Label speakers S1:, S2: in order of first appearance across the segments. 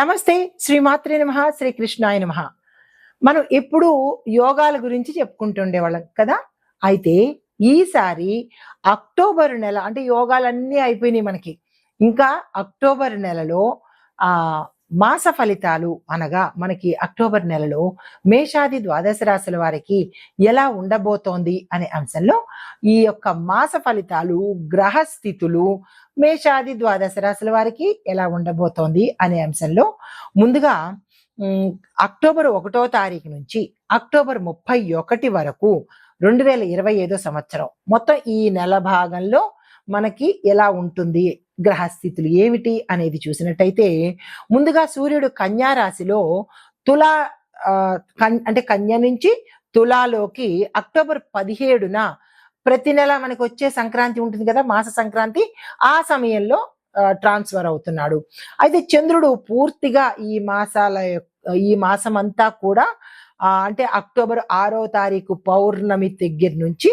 S1: నమస్తే శ్రీమాత్రే నమ శ్రీకృష్ణాయ నమ. మనం ఎప్పుడు యోగాల గురించి చెప్పుకుంటుండేవాళ్ళం కదా? అయితే ఈసారి అక్టోబర్ నెల అంటే యోగాలన్నీ అయిపోయినాయి మనకి. ఇంకా అక్టోబర్ నెలలో ఆ మాస ఫలితాలు అనగా మనకి అక్టోబర్ నెలలో మేషాది ద్వాదశ రాశుల వారికి ఎలా ఉండబోతోంది అనే అంశంలో ఈ యొక్క మాస ఫలితాలు గ్రహ స్థితులు మేషాది ద్వాదశ రాశుల వారికి ఎలా ఉండబోతోంది అనే అంశంలో ముందుగా అక్టోబర్ ఒకటో తారీఖు నుంచి అక్టోబర్ ముప్పై ఒకటి వరకు రెండు వేల ఇరవై ఐదో సంవత్సరం మొత్తం ఈ నెల భాగంలో మనకి ఎలా ఉంటుంది గ్రహస్థితులు ఏమిటి అనేది చూసినట్టయితే ముందుగా సూర్యుడు కన్యా రాశిలో తులా కన్- అంటే కన్య నుంచి తులాలోకి అక్టోబర్ పదిహేడున ప్రతి నెల మనకు వచ్చే సంక్రాంతి ఉంటుంది కదా మాస సంక్రాంతి ఆ సమయంలో ట్రాన్స్ఫర్ అవుతున్నాడు. అయితే చంద్రుడు పూర్తిగా ఈ మాసాల యొక్క- ఈ మాసం అంతా కూడా అంటే అక్టోబర్ ఆరో తారీఖు పౌర్ణమి దగ్గర నుంచి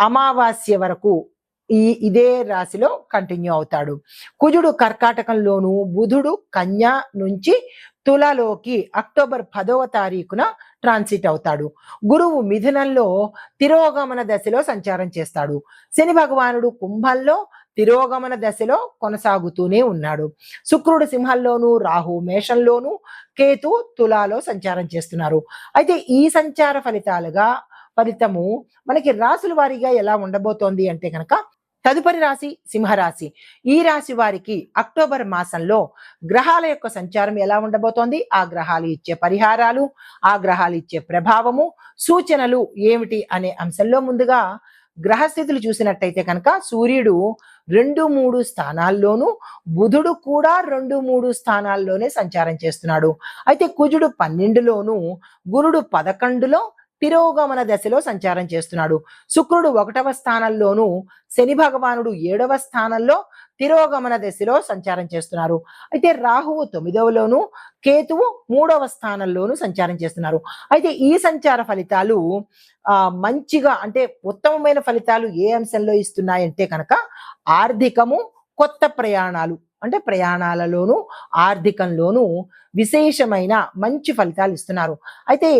S1: అమావాస్య వరకు ఈ ఇదే రాశిలో కంటిన్యూ అవుతాడు. కుజుడు కర్కాటకంలోను బుధుడు కన్యా నుంచి తులాలోకి అక్టోబర్ పదవ తారీఖున ట్రాన్సిట్ అవుతాడు. గురువు మిథునంలో తిరోగమన దశలో సంచారం చేస్తాడు. శని భగవానుడు కుంభంలో తిరోగమన దశలో కొనసాగుతూనే ఉన్నాడు. శుక్రుడు సింహంలోను రాహు మేషంలోను కేతు తులాలో సంచారం చేస్తున్నారు. అయితే ఈ సంచార ఫలితాలుగా ఫలితము మనకి రాసుల వారీగా ఎలా ఉండబోతోంది అంటే కనుక తదుపరి రాశి సింహరాశి. ఈ రాశి వారికి అక్టోబర్ మాసంలో గ్రహాల యొక్క సంచారం ఎలా ఉండబోతోంది? ఆ గ్రహాలు ఇచ్చే పరిహారాలు ఆ గ్రహాలు ఇచ్చే ప్రభావము సూచనలు ఏమిటి అనే అంశంలో ముందుగా గ్రహస్థితులు చూసినట్టయితే కనుక సూర్యుడు రెండు మూడు స్థానాల్లోనూ బుధుడు కూడా రెండు మూడు స్థానాల్లోనే సంచారం చేస్తున్నాడు. అయితే కుజుడు పన్నెండులోను గురుడు పదకొండులో తిరోగమన దశలో సంచారం చేస్తున్నాడు. శుక్రుడు ఒకటవ స్థానంలోను శని భగవానుడు ఏడవ స్థానంలో తిరోగమన దశలో సంచారం చేస్తున్నారు. అయితే రాహువు తొమ్మిదవలోను కేతువు మూడవ స్థానంలోను సంచారం చేస్తున్నారు. అయితే ఈ సంచార ఫలితాలు ఆ మంచిగా అంటే ఉత్తమమైన ఫలితాలు ఏ అంశంలో ఇస్తున్నాయంటే కనుక ఆర్థికము కొత్త ప్రయాణాలు అంటే ప్రయాణాలలోనూ ఆర్థికంలోనూ విశేషమైన మంచి ఫలితాలు ఇస్తున్నారు. అయితే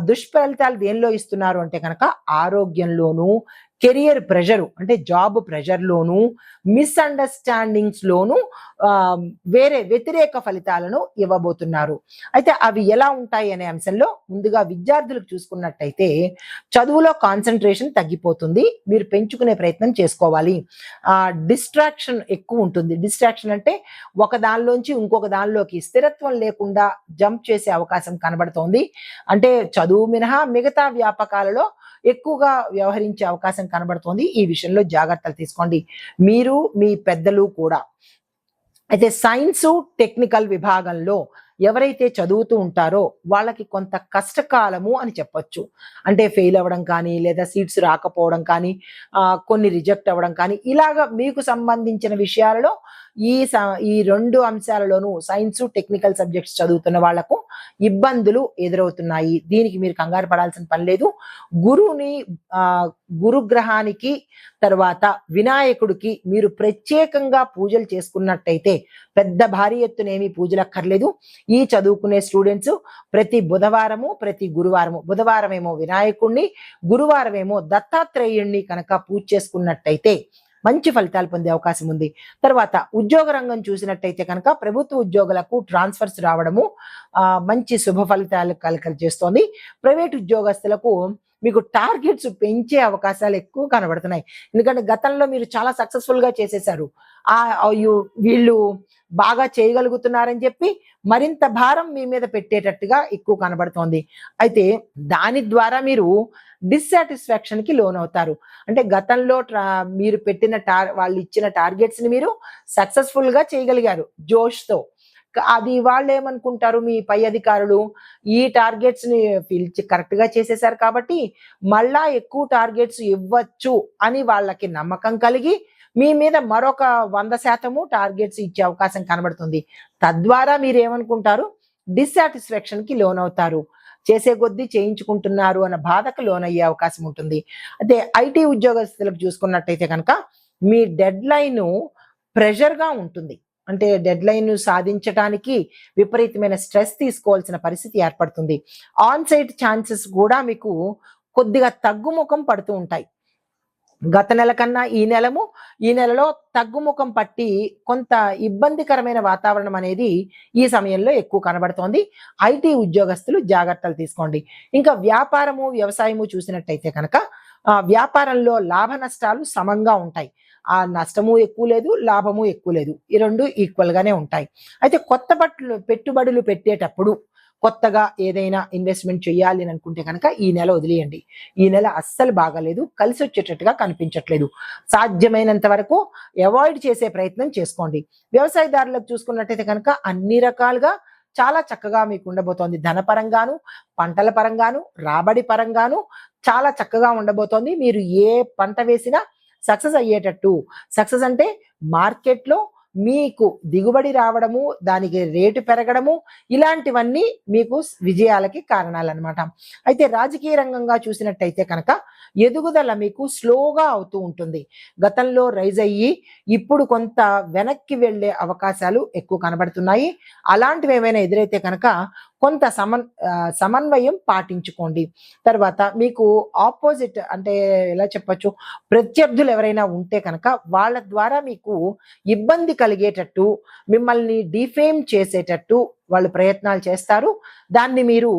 S1: దుష్ఫలితాలు దేనిలో ఇస్తున్నారు అంటే కనుక ఆరోగ్యంలోనూ కెరియర్ ప్రెషరు అంటే జాబ్ ప్రెషర్లోను మిస్అండర్స్టాండింగ్స్ లోను వేరే వ్యతిరేక ఫలితాలను ఇవ్వబోతున్నారు. అయితే అవి ఎలా ఉంటాయి అనే అంశంలో ముందుగా విద్యార్థులకు చూసుకున్నట్టయితే చదువులో కాన్సన్ట్రేషన్ తగ్గిపోతుంది. మీరు పెంచుకునే ప్రయత్నం చేసుకోవాలి. డిస్ట్రాక్షన్ ఎక్కువ ఉంటుంది. డిస్ట్రాక్షన్ అంటే ఒక దానిలోంచి ఇంకొక దానిలోకి స్థిరత్వం లేకుండా జంప్ చేసే అవకాశం కనబడుతోంది. అంటే చదువు మినహా మిగతా వ్యాపకాలలో ఎక్కువగా వ్యవహరించే అవకాశం కనబడుతోంది. ఈ విషయంలో జాగ్రత్తలు తీసుకోండి. మీరు మీ పెద్దలు కూడా. అయితే సైన్స్ టెక్నికల్ విభాగంలో ఎవరైతే చదువుతూ ఉంటారో వాళ్ళకి కొంత కష్టకాలము అని చెప్పొచ్చు. అంటే ఫెయిల్ అవ్వడం కానీ లేదా సీట్స్ రాకపోవడం కానీ కొన్ని రిజెక్ట్ అవ్వడం కానీ ఇలాగా మీకు సంబంధించిన విషయాలలో ఈ స- ఈ రెండు అంశాలలోనూ సైన్స్ టెక్నికల్ సబ్జెక్ట్స్ చదువుతున్న వాళ్ళకు ఇబ్బందులు ఎదురవుతున్నాయి. దీనికి మీరు కంగారు పడాల్సిన పని లేదు. గురువుని ఆ గురుగ్రహానికి తర్వాత వినాయకుడికి మీరు ప్రత్యేకంగా పూజలు చేసుకున్నట్టయితే పెద్ద భారీ ఎత్తునేమీ పూజలు అక్కర్లేదు ఈ చదువుకునే స్టూడెంట్స్ ప్రతి బుధవారము ప్రతి గురువారము బుధవారం ఏమో వినాయకుడిని గురువారం ఏమో దత్తాత్రేయుణ్ణి కనుక పూజ చేసుకున్నట్టయితే మంచి ఫలితాలు పొందే అవకాశం ఉంది. తర్వాత ఉద్యోగ రంగం చూసినట్టయితే కనుక ప్రభుత్వ ఉద్యోగులకు ట్రాన్స్ఫర్స్ రావడము మంచి శుభ ఫలితాలు కలకలిచేస్తోంది ప్రైవేట్ ఉద్యోగస్తులకు మీకు టార్గెట్స్ పెంచే అవకాశాలు ఎక్కువ కనబడుతున్నాయి. ఎందుకంటే గతంలో మీరు చాలా సక్సెస్ఫుల్గా చేసేసారు ఆ అయ్యో, వీళ్ళు బాగా చేయగలుగుతున్నారని చెప్పి మరింత భారం మీ మీద పెట్టేటట్టుగా ఎక్కువ కనబడుతోంది. అయితే దాని ద్వారా మీరు డిస్సాటిస్ఫాక్షన్కి లోనవుతారు. అంటే గతంలో ట్రా- మీరు పెట్టిన టార్ వాళ్ళు ఇచ్చిన టార్గెట్స్ని మీరు సక్సెస్ఫుల్గా చేయగలిగారు జోష్తో. అది వాళ్ళు ఏమనుకుంటారు? మీ పై అధికారులు ఈ టార్గెట్స్ని పిలిచి చేసేసారు కాబట్టి మళ్ళా ఎక్కువ టార్గెట్స్ ఇవ్వచ్చు అని వాళ్ళకి నమ్మకం కలిగి మీ మీద మరొక వంద శాతము టార్గెట్స్ ఇచ్చే అవకాశం కనబడుతుంది. తద్వారా మీరు ఏమనుకుంటారు డిస్సాటిస్ఫాక్షన్కి లోనవుతారు. లోన్ అవుతారు చేసే కొద్దీ చేయించుకుంటున్నారు అన్న బాధకు లోనయ్యే అవకాశం ఉంటుంది. అయితే ఐటీ ఉద్యోగస్తులకు చూసుకున్నట్టయితే కనుక మీ డెడ్ లైన్ ప్రెషర్గా ఉంటుంది. అంటే డెడ్ లైన్ సాధించడానికి విపరీతమైన స్ట్రెస్ తీసుకోవాల్సిన పరిస్థితి ఏర్పడుతుంది. ఆన్ సైట్ ఛాన్సెస్ కూడా మీకు కొద్దిగా తగ్గుముఖం పడుతూ ఉంటాయి. గత నెల కన్నా ఈ నెలము ఈ నెలలో తగ్గుముఖం పట్టి కొంత ఇబ్బందికరమైన వాతావరణం అనేది ఈ సమయంలో ఎక్కువ కనబడుతోంది. ఐటీ ఉద్యోగస్తులు జాగ్రత్తలు తీసుకోండి. ఇంకా వ్యాపారము వ్యవసాయము చూసినట్టయితే కనుక వ్యాపారంలో లాభ నష్టాలు సమంగా ఉంటాయి. ఆ నష్టము ఎక్కువ లేదు లాభము ఎక్కువ లేదు. ఈ రెండు ఈక్వల్గానే ఉంటాయి. అయితే కొత్త బట్టలు పెట్టుబడులు పెట్టేటప్పుడు కొత్తగా ఏదైనా ఇన్వెస్ట్మెంట్ చేయాలి అని అనుకుంటే కనుక ఈ నెల వదిలేయండి. ఈ నెల అస్సలు బాగాలేదు. కలిసి వచ్చేటట్టుగా కనిపించట్లేదు. సాధ్యమైనంత వరకు అవాయిడ్ చేసే ప్రయత్నం చేసుకోండి. వ్యవసాయదారులకు చూసుకున్నట్టయితే కనుక అన్ని రకాలుగా చాలా చక్కగా మీకు ఉండబోతోంది. ధనపరంగాను పంటల పరంగాను రాబడి పరంగాను చాలా చక్కగా ఉండబోతోంది. మీరు ఏ పంట వేసినా సక్సెస్ అయ్యేటట్టు. సక్సెస్ అంటే మార్కెట్లో మీకు దిగుబడి రావడము దానికి రేటు పెరగడము ఇలాంటివన్నీ మీకు విజయాలకి కారణాలన్నమాట. అయితే రాజకీయ రంగంగా చూసినట్టయితే కనుక ఎదుగుదల మీకు స్లోగా అవుతూ ఉంటుంది. గతంలో రైజ్ అయ్యి ఇప్పుడు కొంత వెనక్కి వెళ్ళే అవకాశాలు ఎక్కువ కనబడుతున్నాయి. అలాంటివి ఏమైనా ఎదురైతే కనుక కొంత సమన్ సమన్వయం పాటించుకోండి. తర్వాత మీకు ఆపోజిట్ అంటే ఎలా చెప్పచ్చు? ప్రత్యర్థులు ఎవరైనా ఉంటే కనుక వాళ్ళ ద్వారా మీకు ఇబ్బంది కలిగేటట్టు మిమ్మల్ని డిఫేమ్ చేసేటట్టు వాళ్ళు ప్రయత్నాలు చేస్తారు. దాన్ని మీరు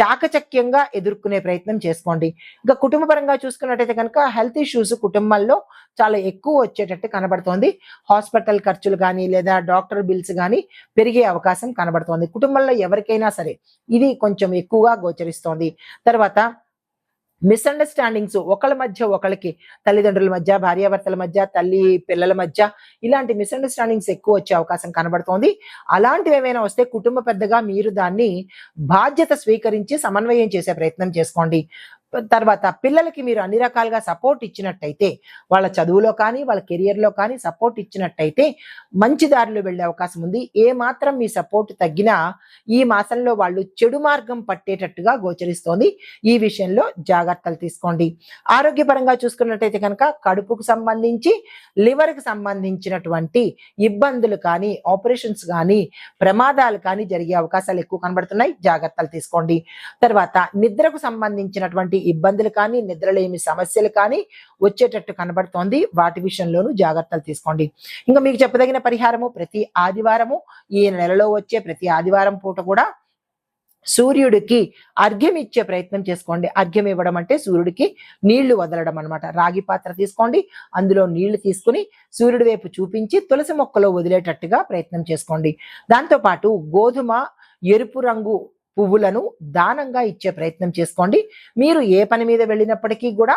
S1: చాకచక్యంగా ఎదుర్కొనే ప్రయత్నం చేసుకోండి. ఇంకా కుటుంబపరంగా చూసుకున్నట్టయితే కనుక హెల్త్ ఇష్యూస్ కుటుంబంలో చాలా ఎక్కువ వచ్చేటట్టు కనబడుతోంది. హాస్పిటల్ ఖర్చులు కానీ లేదా డాక్టర్ బిల్స్ కానీ పెరిగే అవకాశం కనబడుతోంది. కుటుంబంలో ఎవరికైనా సరే ఇది కొంచెం ఎక్కువగా గోచరిస్తోంది. తర్వాత మిస్అండర్స్టాండింగ్స్ ఒకళ్ళ మధ్య ఒకళ్ళకి తల్లిదండ్రుల మధ్య భార్యాభర్తల మధ్య తల్లి పిల్లల మధ్య ఇలాంటి మిస్అండర్స్టాండింగ్స్ ఎక్కువ వచ్చే అవకాశం కనబడుతోంది. అలాంటివి ఏమైనా వస్తే కుటుంబ పెద్దగా మీరు దాన్ని బాధ్యత స్వీకరించి సమన్వయం చేసే ప్రయత్నం చేసుకోండి. తర్వాత పిల్లలకి మీరు అన్ని రకాలుగా సపోర్ట్ ఇచ్చినట్టయితే వాళ్ళ చదువులో కానీ వాళ్ళ కెరియర్లో కానీ సపోర్ట్ ఇచ్చినట్టయితే మంచి దారిలో వెళ్ళే అవకాశం ఉంది. ఏ మాత్రం మీ సపోర్ట్ తగ్గినా ఈ మాసంలో వాళ్ళు చెడు మార్గం పట్టేటట్టుగా గోచరిస్తోంది. ఈ విషయంలో జాగ్రత్తలు తీసుకోండి. ఆరోగ్యపరంగా చూసుకున్నట్టయితే కనుక కడుపుకు సంబంధించి లివర్కి సంబంధించినటువంటి ఇబ్బందులు కానీ ఆపరేషన్స్ కానీ ప్రమాదాలు కానీ జరిగే అవకాశాలు ఎక్కువ కనబడుతున్నాయి. జాగ్రత్తలు తీసుకోండి. తర్వాత నిద్రకు సంబంధించినటువంటి ఇబ్బందులు కానీ నిద్రలేమి సమస్యలు కానీ వచ్చేటట్టు కనబడుతోంది. వాటి విషయంలోనూ జాగ్రత్తలు తీసుకోండి. ఇంకా మీకు చెప్పదగిన పరిహారము ప్రతి ఆదివారము ఈ నెలలో వచ్చే ప్రతి ఆదివారం పూట కూడా సూర్యుడికి అర్ఘ్యం ఇచ్చే ప్రయత్నం చేసుకోండి. అర్ఘ్యం ఇవ్వడం అంటే సూర్యుడికి నీళ్ళు వదలడం అనమాట రాగి పాత్ర తీసుకోండి. అందులో నీళ్ళు తీసుకుని సూర్యుడి వైపు చూపించి తులసి మొక్కలో వదిలేటట్టుగా ప్రయత్నం చేసుకోండి. దాంతో పాటు గోధుమ ఎరుపు రంగు పువ్వులను దానంగా ఇచ్చే ప్రయత్నం చేసుకోండి. మీరు ఏ పని మీద వెళ్ళినప్పటికీ కూడా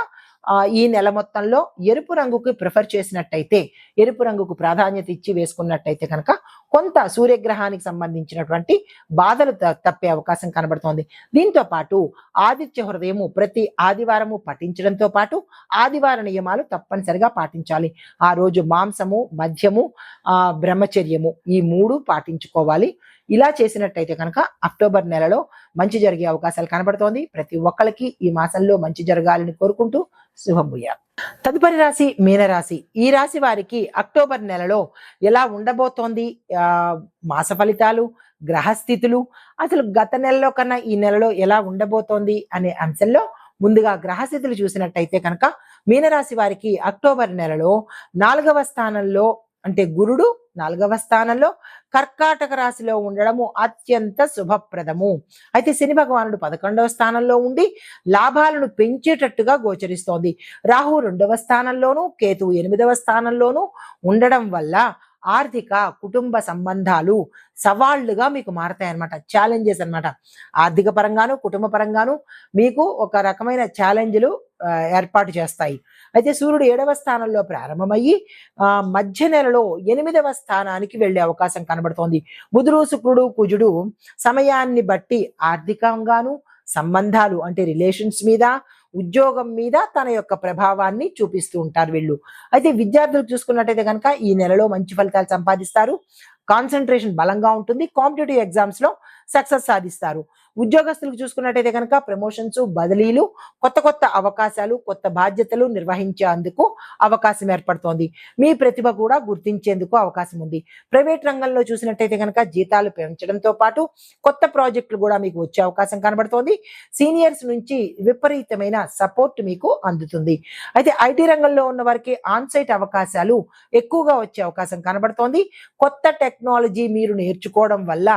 S1: ఈ నెల మొత్తంలో ఎరుపు రంగుకి ప్రిఫర్ చేసినట్టయితే ఎరుపు రంగుకు ప్రాధాన్యత ఇచ్చి వేసుకున్నట్టయితే కనుక కొంత సూర్యగ్రహానికి సంబంధించినటువంటి బాధలు త- తప్పే అవకాశం కనబడుతోంది. దీంతో పాటు ఆదిత్య హృదయము ప్రతి ఆదివారము పఠించడంతో పాటు ఆదివార నియమాలు తప్పనిసరిగా పాటించాలి. ఆ రోజు మాంసము మద్యము ఆ బ్రహ్మచర్యము ఈ మూడు పాటించుకోవాలి. ఇలా చేసినట్టయితే కనుక అక్టోబర్ నెలలో మంచి జరిగే అవకాశాలు కనబడుతోంది. ప్రతి ఒక్కరికి ఈ మాసంలో మంచి జరగాలని కోరుకుంటూ శుభం తదుపరి రాశి మీనరాశి. ఈ రాశి వారికి అక్టోబర్ నెలలో ఎలా ఉండబోతోంది? ఆ మాస ఫలితాలు గ్రహస్థితులు అసలు గత నెలలో కన్నా ఈ నెలలో ఎలా ఉండబోతోంది అనే అంశంలో ముందుగా గ్రహస్థితులు చూసినట్టయితే కనుక మీనరాశి వారికి అక్టోబర్ నెలలో నాలుగవ స్థానంలో అంటే గురుడు నాలుగవ స్థానంలో కర్కాటక రాశిలో ఉండడము అత్యంత శుభప్రదము. అయితే శని భగవానుడు పదకొండవ స్థానంలో ఉండి లాభాలను పెంచేటట్టుగా గోచరిస్తోంది. రాహు రెండవ స్థానంలోను కేతు ఎనిమిదవ స్థానంలోను ఉండడం వల్ల ఆర్థిక కుటుంబ సంబంధాలు సవాళ్ళుగా మీకు మారతాయన్నమాట. ఛాలెంజెస్ అన్నమాట. ఆర్థిక పరంగాను కుటుంబ పరంగాను మీకు ఒక రకమైన ఛాలెంజ్లు ఏర్పాటు చేస్తాయి. అయితే సూర్యుడు ఏడవ స్థానంలో ప్రారంభమయ్యి ఆ, మధ్య నెలలో ఎనిమిదవ స్థానానికి వెళ్ళే అవకాశం కనబడుతోంది. బుధుడు శుక్రుడు కుజుడు సమయాన్ని బట్టి ఆర్థికంగాను సంబంధాలు అంటే రిలేషన్స్ మీద ఉద్యోగం మీద తన యొక్క ప్రభావాన్ని చూపిస్తూ ఉంటారు వీళ్ళు. అయితే విద్యార్థులు చూసుకున్నట్టయితే కనుక ఈ నెలలో మంచి ఫలితాలు సంపాదిస్తారు. కాన్సన్ట్రేషన్ బలంగా ఉంటుంది. కాంపిటేటివ్ ఎగ్జామ్స్లో సక్సెస్ సాధిస్తారు. ఉద్యోగస్తులకు చూసుకున్నట్టయితే కనుక ప్రమోషన్స్ బదిలీలు కొత్త కొత్త అవకాశాలు కొత్త బాధ్యతలు నిర్వహించేందుకు అవకాశం ఏర్పడుతోంది. మీ ప్రతిభ కూడా గుర్తించేందుకు అవకాశం ఉంది. ప్రైవేట్ రంగంలో చూసినట్టయితే కనుక జీతాలు పెంచడంతో పాటు కొత్త ప్రాజెక్టులు కూడా మీకు వచ్చే అవకాశం కనబడుతోంది. సీనియర్స్ నుంచి విపరీతమైన సపోర్ట్ మీకు అందుతుంది. అయితే ఐటీ రంగంలో ఉన్న వారికి ఆన్ సైట్ అవకాశాలు ఎక్కువగా వచ్చే అవకాశం కనబడుతోంది. కొత్త టెక్నాలజీ మీరు నేర్చుకోవడం వల్ల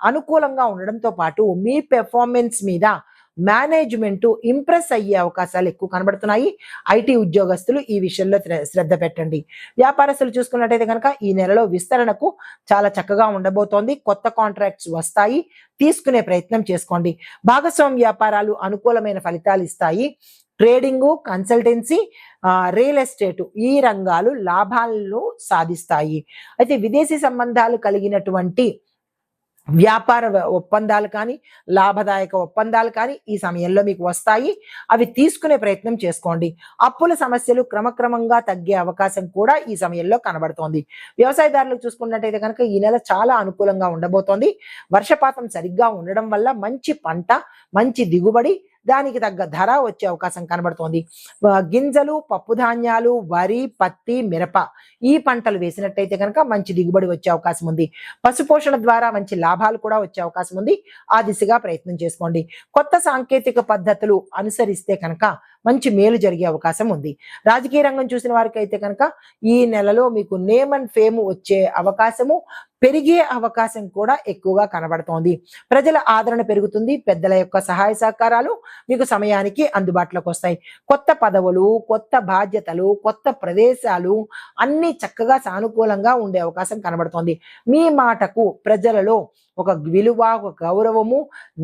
S1: అనుకూలంగా ఉండడంతో పాటు మీ పెర్ఫార్మెన్స్ మీద మేనేజ్మెంట్ ఇంప్రెస్ అయ్యే అవకాశాలు ఎక్కువ కనబడుతున్నాయి. ఐటీ ఉద్యోగస్తులు ఈ విషయంలో శ్ర- శ్రద్ధ పెట్టండి. వ్యాపారస్తులు చూసుకున్నట్టయితే కనుక ఈ నెలలో విస్తరణకు చాలా చక్కగా ఉండబోతోంది. కొత్త కాంట్రాక్ట్స్ వస్తాయి. తీసుకునే ప్రయత్నం చేసుకోండి. భాగస్వామ్య వ్యాపారాలు అనుకూలమైన ఫలితాలు ఇస్తాయి. ట్రేడింగు కన్సల్టెన్సీ రియల్ ఎస్టేట్ ఈ రంగాలు లాభాలను సాధిస్తాయి. అయితే విదేశీ సంబంధాలు కలిగినటువంటి వ్యాపార ఒప్పందాలు కానీ లాభదాయక ఒప్పందాలు కానీ ఈ సమయంలో మీకు వస్తాయి. అవి తీసుకునే ప్రయత్నం చేసుకోండి. అప్పుల సమస్యలు క్రమక్రమంగా తగ్గే అవకాశం కూడా ఈ సమయంలో కనబడుతోంది. వ్యవసాయదారులకు చూసుకున్నట్టయితే కనుక ఈ నెల చాలా అనుకూలంగా ఉండబోతోంది. వర్షపాతం సరిగ్గా ఉండడం వల్ల మంచి పంట మంచి దిగుబడి దానికి తగ్గ ధర వచ్చే అవకాశం కనబడుతోంది. గింజలు పప్పు ధాన్యాలు వరి పత్తి మిరప ఈ పంటలు వేసినట్టయితే కనుక మంచి దిగుబడి వచ్చే అవకాశం ఉంది. పశుపోషణ ద్వారా మంచి లాభాలు కూడా వచ్చే అవకాశం ఉంది. ఆ దిశగా ప్రయత్నం చేసుకోండి. కొత్త సాంకేతిక పద్ధతులు అనుసరిస్తే కనుక మంచి మేలు జరిగే అవకాశం ఉంది. రాజకీయ రంగం చూసిన వారికి అయితే కనుక ఈ నెలలో మీకు నేమ్ అండ్ ఫేమ్ వచ్చే అవకాశము పెరిగే అవకాశం కూడా ఎక్కువగా కనబడుతోంది. ప్రజల ఆదరణ పెరుగుతుంది. పెద్దల యొక్క సహాయ సహకారాలు మీకు సమయానికి అందుబాటులోకి వస్తాయి. కొత్త పదవులు కొత్త బాధ్యతలు కొత్త ప్రదేశాలు అన్ని చక్కగా సానుకూలంగా ఉండే అవకాశం కనబడుతోంది. మీ మాటకు ప్రజలలో ఒక విలువ ఒక గౌరవము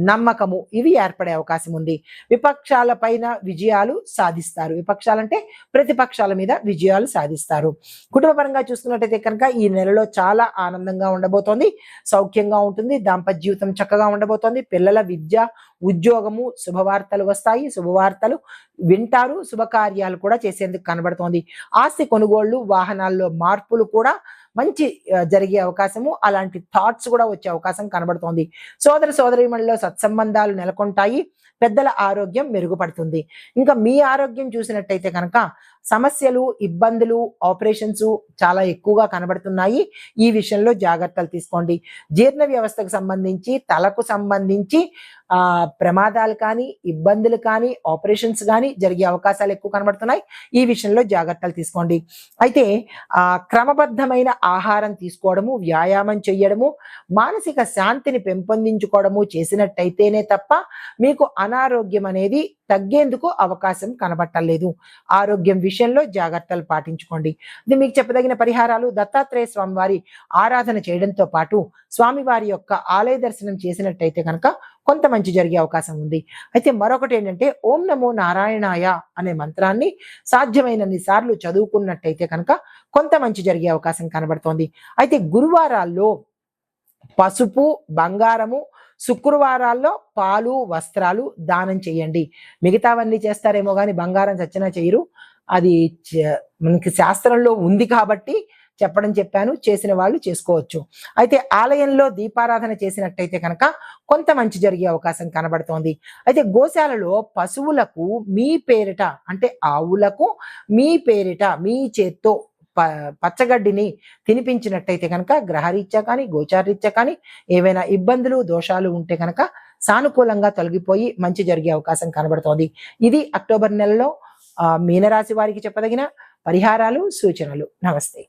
S1: నమ్మకము ఇవి ఏర్పడే అవకాశం ఉంది. విపక్షాల పైన విజయాలు సాధిస్తారు. విపక్షాలంటే ప్రతిపక్షాల మీద విజయాలు సాధిస్తారు. కుటుంబ పరంగా చూసుకున్నట్టయితే కనుక ఈ నెలలో చాలా ఆనందంగా ఉండబోతోంది. సౌఖ్యంగా ఉంటుంది. దాంపత్య జీవితం చక్కగా ఉండబోతోంది. పిల్లల విద్య ఉద్యోగము శుభవార్తలు వస్తాయి. శుభవార్తలు వింటారు. శుభకార్యాలు కూడా చేసేందుకు కనబడుతోంది. ఆస్తి కొనుగోళ్ళు వాహనాల్లో మార్పులు కూడా మంచి జరిగే అవకాశము అలాంటి థాట్స్ కూడా వచ్చే అవకాశం కనబడుతోంది. సోదర సోదరీమణిలో సత్సంబంధాలు నెలకొంటాయి పెద్దల ఆరోగ్యం మెరుగుపడుతుంది. ఇంకా మీ ఆరోగ్యం చూసినట్టయితే కనుక సమస్యలు ఇబ్బందులు ఆపరేషన్స్ చాలా ఎక్కువగా కనబడుతున్నాయి. ఈ విషయంలో జాగ్రత్తలు తీసుకోండి. జీర్ణ వ్యవస్థకు సంబంధించి తలకు సంబంధించి ప్రమాదాలు కానీ ఇబ్బందులు కానీ ఆపరేషన్స్ కానీ జరిగే అవకాశాలు ఎక్కువ కనబడుతున్నాయి. ఈ విషయంలో జాగ్రత్తలు తీసుకోండి. అయితే క్రమబద్ధమైన ఆహారం తీసుకోవడము వ్యాయామం చేయడము మానసిక శాంతిని పెంపొందించుకోవడము చేసినట్టయితేనే తప్ప మీకు అనారోగ్యం అనేది తగ్గేందుకు అవకాశం కనబట్టలేదు. ఆరోగ్యం విషయంలో జాగ్రత్తలు పాటించుకోండి. ఇది మీకు చెప్పదగిన పరిహారాలు. దత్తాత్రేయ స్వామి వారి ఆరాధన చేయడంతో పాటు స్వామివారి యొక్క ఆలయ దర్శనం చేసినట్టయితే కనుక కొంత మంచి జరిగే అవకాశం ఉంది. అయితే మరొకటి ఏంటంటే ఓం నమో నారాయణాయ అనే మంత్రాన్ని సాధ్యమైనన్ని సార్లు చదువుకున్నట్టయితే కనుక కొంత మంచి జరిగే అవకాశం కనబడుతోంది. అయితే గురువారాల్లో పసుపు బంగారము శుక్రవారాల్లో పాలు వస్త్రాలు దానం చేయండి. మిగతావన్నీ చేస్తారేమో కానీ బంగారం చచ్చినా చేయరు. అది చ- మనకి శాస్త్రంలో ఉంది కాబట్టి చెప్పడం చెప్పాను చేసిన వాళ్ళు చేసుకోవచ్చు. అయితే ఆలయంలో దీపారాధన చేసినట్టయితే కనుక కొంత మంచి జరిగే అవకాశం కనబడుతోంది. అయితే గోశాలలో పశువులకు మీ పేరిట అంటే ఆవులకు మీ పేరిట మీ చేత్తో ప పచ్చగడ్డిని తినిపించినట్టయితే కనుక గ్రహరీత్యా కానీ గోచారీత్యా కానీ ఏవైనా ఇబ్బందులు దోషాలు ఉంటే కనుక సానుకూలంగా తొలగిపోయి మంచి జరిగే అవకాశం కనబడుతోంది. ఇది అక్టోబర్ నెలలో మీనరాశి వారికి చెప్పదగిన పరిహారాలు సూచనలు. నమస్తే.